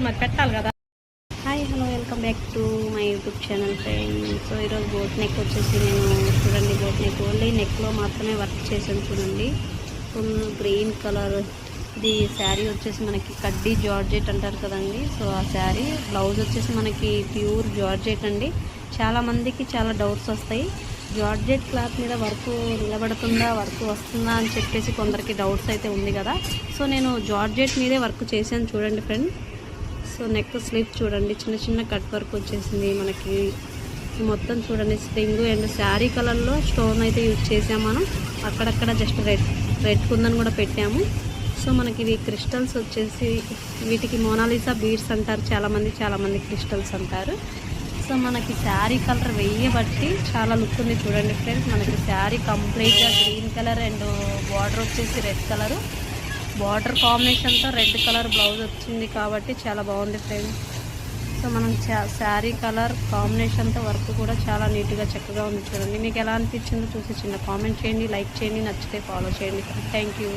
మరి పెట్టాలి కదా. Hi hello welcome back to my YouTube channel friend so ఈరోజు బోట్ నెక్ వచ్చేసి నేను చూడండి బోట్ నెక్ ఓన్లీ నెక్లో మాత్రమే వర్క్ చేశాను చూడండి. ఫుల్ గ్రీన్ కలర్ ఇది శారీ వచ్చేసి మనకి కడ్డీ జార్జెట్ అంటారు కదండి. సో ఆ శారీ బ్లౌజ్ వచ్చేసి మనకి ప్యూర్ జార్జెట్ అండి. చాలా మందికి చాలా డౌట్స్ వస్తాయి. జార్జెట్ క్లాత్ మీద వర్క్ నిలబడుతుందా వర్క్ వస్తుందా అని చెప్పేసి కొందరికి డౌట్స్ అయితే ఉంది కదా. సో నేను జార్జెట్ మీదే వర్క్ చేశాను చూడండి ఫ్రెండ్ సో నెక్ స్లీప్ చూడండి. చిన్న చిన్న కట్ వర్క్ వచ్చేసింది మనకి. మొత్తం చూడండి స్ప్రింగ్ అండ్ శారీ కలర్లో స్టోన్ అయితే యూజ్ చేసాం మనం. అక్కడక్కడ జస్ట్ రెడ్ రెడ్ కుందని కూడా పెట్టాము. సో మనకి ఇవి క్రిస్టల్స్ వచ్చేసి వీటికి మోనాలిసా బీడ్స్ అంటారు. చాలామంది చాలామంది క్రిస్టల్స్ అంటారు. సో మనకి శారీ కలర్ వెయ్యబట్టి చాలా లుక్ ఉంది చూడండి ఫ్రెండ్స్ మనకి శారీ కంప్లీట్గా గ్రీన్ కలర్ అండ్ బార్డర్ వచ్చేసి రెడ్ కలరు బార్డర్ కాంబినేషన్తో రెడ్ కలర్ బ్లౌజ్ వచ్చింది కాబట్టి చాలా బాగుంది ఫ్రెండ్స్ సో మనం శారీ కలర్ కాంబినేషన్తో వర్క్ కూడా చాలా నీట్గా చక్కగా ఉంది చూడండి. మీకు ఎలా అనిపించిందో చూసి చిన్న కామెంట్ చేయండి లైక్ చేయండి నచ్చితే ఫాలో చేయండి. Thank you.